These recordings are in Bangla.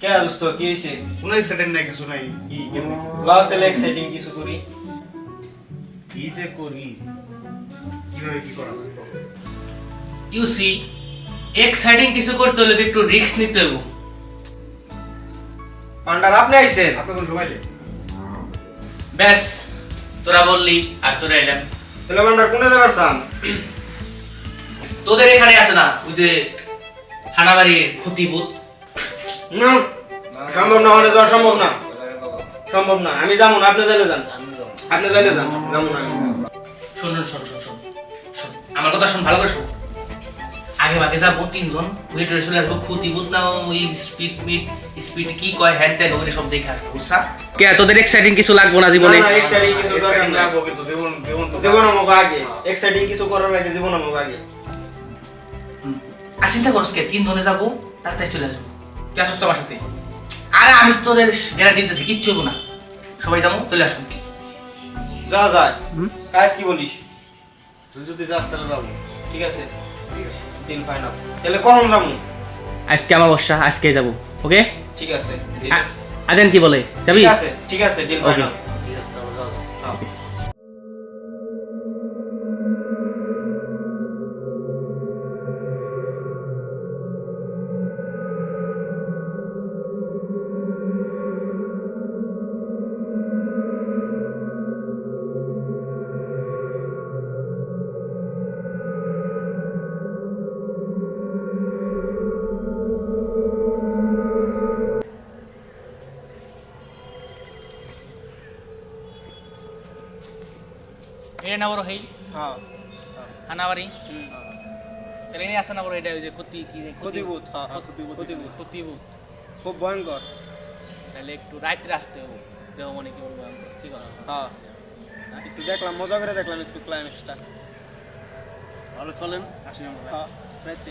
কে দোস্ত কি হইছে কোনো accident নাই, কিছু নাই। কি লাও তাহলে এক্সাইটিং কিছু করি কি যে করি কীভাবে কি করা ইউ সি এক্সাইটিং কিছু করতে হলে একটু রিস্ক নিতে হবে পান্ডার আপনি আইছেন আপনার কোনো সময় ব্যাস তোরা বললি আর তোরা এলাম তাহলে পান্ডার কোনে যাবার চান তোদের এখানে আছে না? ওই যে হানাবাড়ির ক্ষতিবোধ না সম্ভব না হলে যাওয়া সম্ভব না। সম্ভব না আমি যাব না আপনি যাইলে যান। আপনি যাইলে যান যাব না আমি। শোন শোন শোন শোন শোন। আমার কথা শোন ভালো করে শোন। আগে ভাগে যাব তিনজন ওয়েট চলে আসব ক্ষতিবোধ না ওই স্পিড মিট স্পিড কি কয় হ্যান ত্যান ওগুলো সব দেখে আসব বুঝছা কে তোদের এক্সাইটিং কিছু লাগবো না জীবনে? না, কিছু দরকার। জীবন- জীবন জীবন আমাকে আগে। এক্সাইটিং কিছু করার আগে জীবন আমাকে আগে। আর চিন্তা করছ কে? তিন ধরে যাব তাড়াতাড়ি চলে আসব। তুই আসস তো আমার সাথে? আরে আমি তোদের গ্যারান্টি দিতেছি কিচ্ছু হব না। সবাই যাব চলে আসব। যা যায় কাজ কি বলিস? তুই যদি যাস তাহলে যাব। ঠিক আছে। ঠিক আছে ডিল ফাইনাল তাহলে কখন যাব? আজকে আমার বর্ষা আজকে যাব ওকে? ঠিক আছে। আদেন কি বলে? যাবি? ঠিক আছে ঠিক আছে ডিল. ফাইনাল এ না বড় হেই হ্যাঁ। হানাবাড়ি। তাহলে এনে আসে না এটা ওই যে ক্ষতি কি যে ক্ষতিবোধ হ্যাঁ হ্যাঁ, ক্ষতিবোধ। ক্ষতিবোধ। ক্ষতিবোধ। খুব ভয়ঙ্কর। তাহলে একটু রাত্রে আসতে হবে। দেহ মনে কি বলব ঠিক আছে হ্যাঁ। একটু দেখলাম মজা করে দেখলাম একটু ক্লাইম্যাক্সটা ভালো চলেন আসি আমরা। হ্যাঁ রাইতে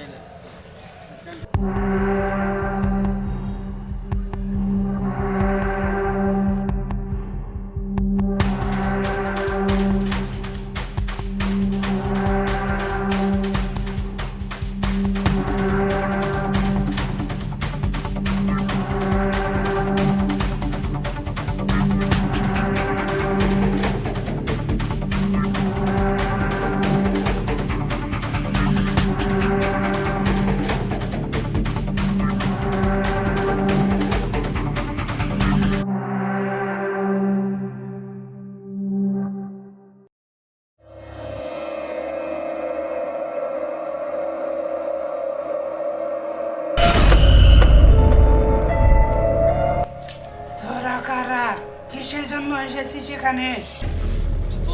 জন্য এখানে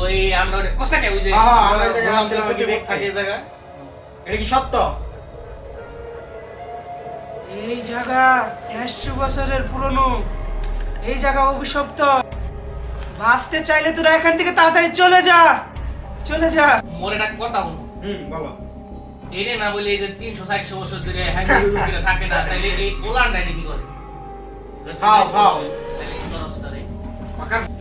ওই আমরা কোস্টাকে ওই যে আমরা আসছিলাম কি ক্ষতিবোধ থাকে এই জায়গায়। এটা কি সত্য? এই জায়গা দেড়শো বছরের পুরনো। এই জায়গা অভিশপ্ত। বাঁচতে চাইলে তোরা এখান থেকে তাড়াতাড়ি চলে যা। চলে যা। মোর একটা কথা হুম বলো। এনে না বলে এই যে তিনশো চারশো বছর ধরে থাকে না তাহলে এই ওলানটা কি করে? খাও, খাও। তাহলে কি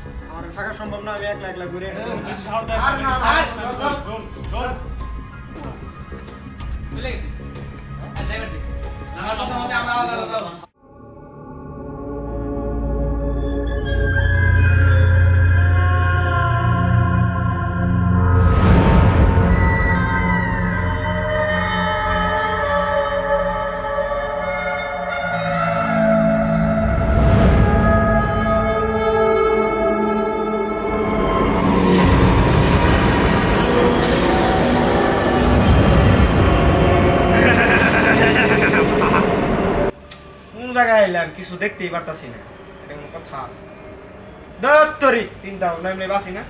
থাকা সম্ভব না আমি একলা একলা ঘুরে আর না, না, না, না। চলে গেছে? আর যাইবার দিকে আমার কথা মতে আমরা আলাদা আলাদা জায়গায় এলাম কিছু দেখতেই পারতাছি না। এটা কোনো কথা। দত্তরি চিন্তা ভাবনা এমনি বাসি না?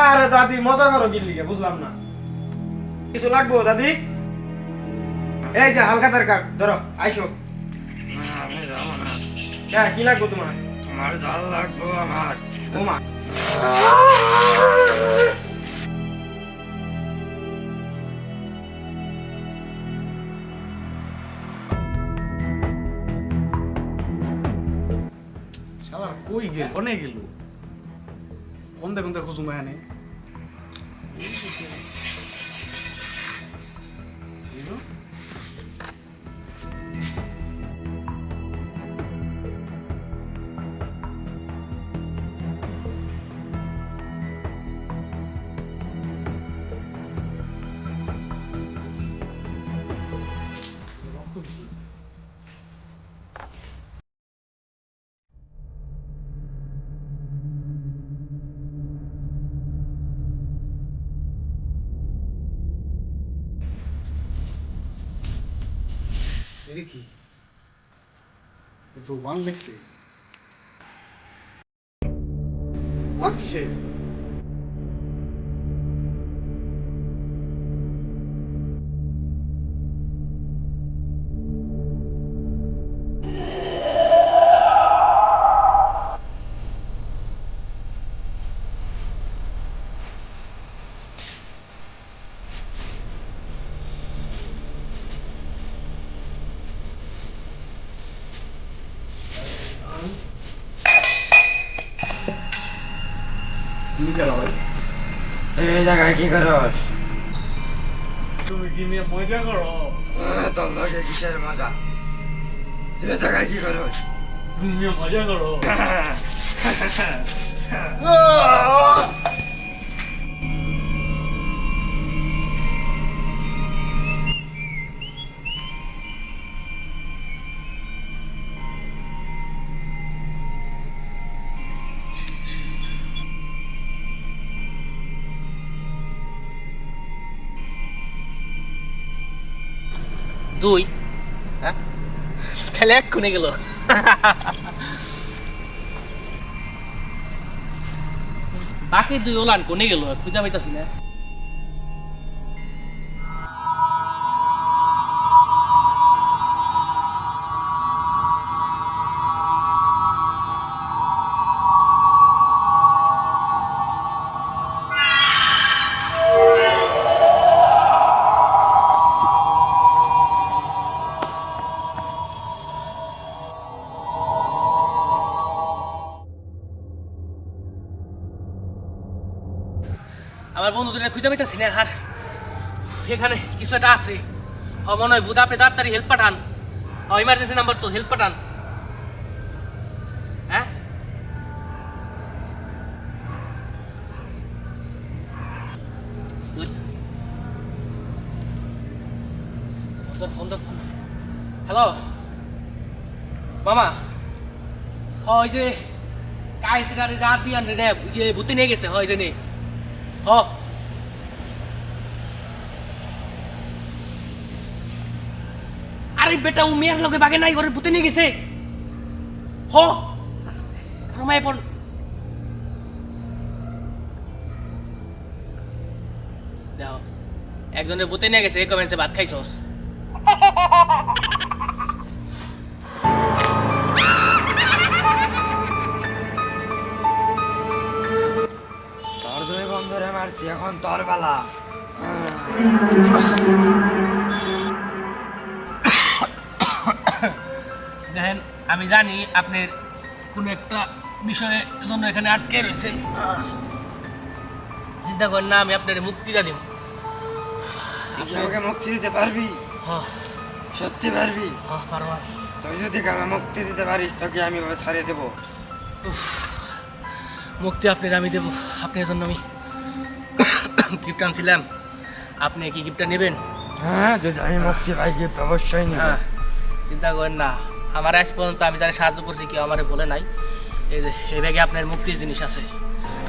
আরে দাদি মজা করো কি লিগে বুঝলাম না। কিছু লাগবো দাদি? এই যে হালকা তার কাট ধরো আইসো। হ্যাঁ কি লাগবো তোমার? আমার জাল লাগবো আমার। তোমার? কই গেল? কোনে গেল। কোন দেখুন দেখো জুমায় এনে এটা কি? তো ওয়ান লিখতে তুমি কেন ভাই? এই জায়গায় কি করো? তুমি কি নিয়ে মজা করো? তোর লগে কিসের মজা? তুই জায়গায় কি করো? তুমি নিয়ে মজা করো। দুই হ্যাঁ? তাহলে এক কোনে গেল। বাকি দুই ওলান কোনে গেল? খুঁজা পাইতাছি না। আমার বন্ধু দুটা খুঁজে পাইতাছি না আর। এখানে কিছু একটা আছে। ও মনে হয় বুধ তাড়াতাড়ি হেল্প পাঠান। ও ইমার্জেন্সি নাম্বার তো হেল্প পাঠান। হ্যাঁ? হ্যালো? মামা? হয় যে গাড়ি যা দিয়ান রে ইয়ে নিয়ে গেছে হয় যে নেই হ। আরে বেটা, ও মেয়ের লগে বাগে নাই ঘরে ভূতে নিয়ে গেছে। হ। পড়। একজনের ভূতে নিয়ে গেছে, এই কমেন্টসে ভাত খাইছস। তোর দুই বন্ধুরে মারছি, এখন তোর বেলা জানি আপনার কোনো একটা বিষয়ের জন্য এখানে আটকে রয়েছেন। চিন্তা করেন না আমি আপনার মুক্তিটা দিব। আমাকে মুক্তি দিতে পারবি? হ্যাঁ। সত্যি পারবি? হ্যাঁ পারবা। তুই যদি আমাকে মুক্তি দিতে পারিস তোকে আমি ছাড়িয়ে দেবো। উফ, মুক্তি আপনার আমি দেবো। আপনার জন্য আমি গিফট আনছিলাম। আপনি কি গিফটটা নেবেন? হ্যাঁ যদি আমি মুক্তি পাই গিফট অবশ্যই নিব। হ্যাঁ চিন্তা করেন না। আমার আজ পর্যন্ত আমি যারা সাহায্য করছি কেউ আমারে বলে নাই। এই যে এই ব্যাগে আপনার মুক্তির জিনিস আছে।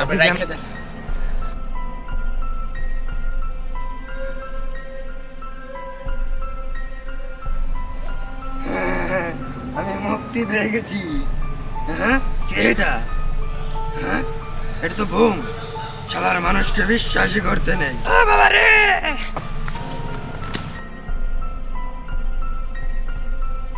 আপনি আপনি রেখে দেন। আমি মুক্তি পেয়ে গেছি। হ্যাঁ? কে এটা? হ্যাঁ? এটা তো বুম। শালার মানুষকে বিশ্বাসই করতে নেই। বাবা রে